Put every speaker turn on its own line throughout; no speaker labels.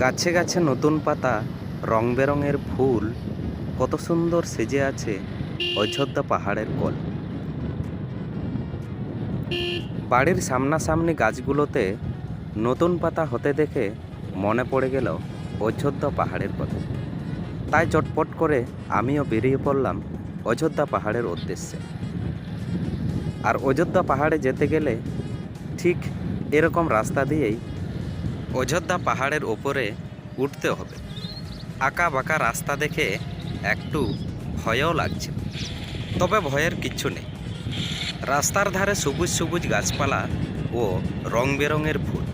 গাছে গাছে নতুন পাতা, রং বেরঙের ফুল, কত সুন্দর সেজে আছে অযোধ্যা পাহাড়ের কল। বাড়ির সামনাসামনি গাছগুলোতে নতুন পাতা হতে দেখে মনে পড়ে গেল অযোধ্যা পাহাড়ের কথা। তাই চটপট করে আমিও বেরিয়ে পড়লাম অযোধ্যা পাহাড়ের উদ্দেশ্যে। আর অযোধ্যা পাহাড়ে যেতে গেলে ঠিক এরকম রাস্তা দিয়েই অযোধ্যা পাহাড়ের ওপরে উঠতে হবে। আঁকা বাঁকা রাস্তা দেখে একটু ভয়ও লাগছে। তবে ভয়ের কিচ্ছু নেই। রাস্তার ধারে সবুজ সবুজ গাছপালা ও রং বেরঙের ফুল।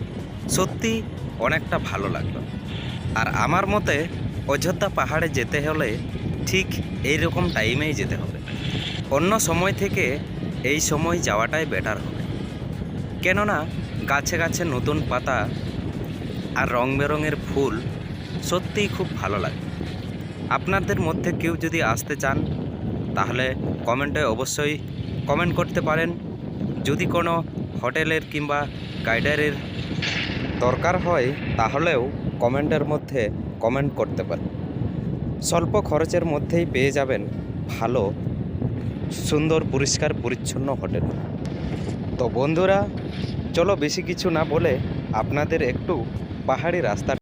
সত্যি অনেকটা ভালো লাগল। আর আমার মতে অযোধ্যা পাহাড়ে যেতে হলে ঠিক এই রকম টাইমেই যেতে হবে। অন্য সময় থেকে এই সময় যাওয়াটাই বেটার হবে। কেননা গাছে গাছে নতুন পাতা আর রং বেরঙের ফুল সত্যিই খুব ভালো লাগে। আপনাদের মধ্যে কেউ যদি আসতে চান, তাহলে কমেন্টে অবশ্যই কমেন্ট করতে পারেন। যদি কোনো হোটেলের কিংবা গাইডারের দরকার হয়, তাহলেও কমেন্টের মধ্যে কমেন্ট করতে পারেন। স্বল্প খরচের মধ্যেই পেয়ে যাবেন ভালো, সুন্দর, পরিষ্কার, পরিচ্ছন্ন হোটেল। তো বন্ধুরা, চলো বেশি কিছু না বলে আপনাদের একটু পাহাড়ি রাস্তার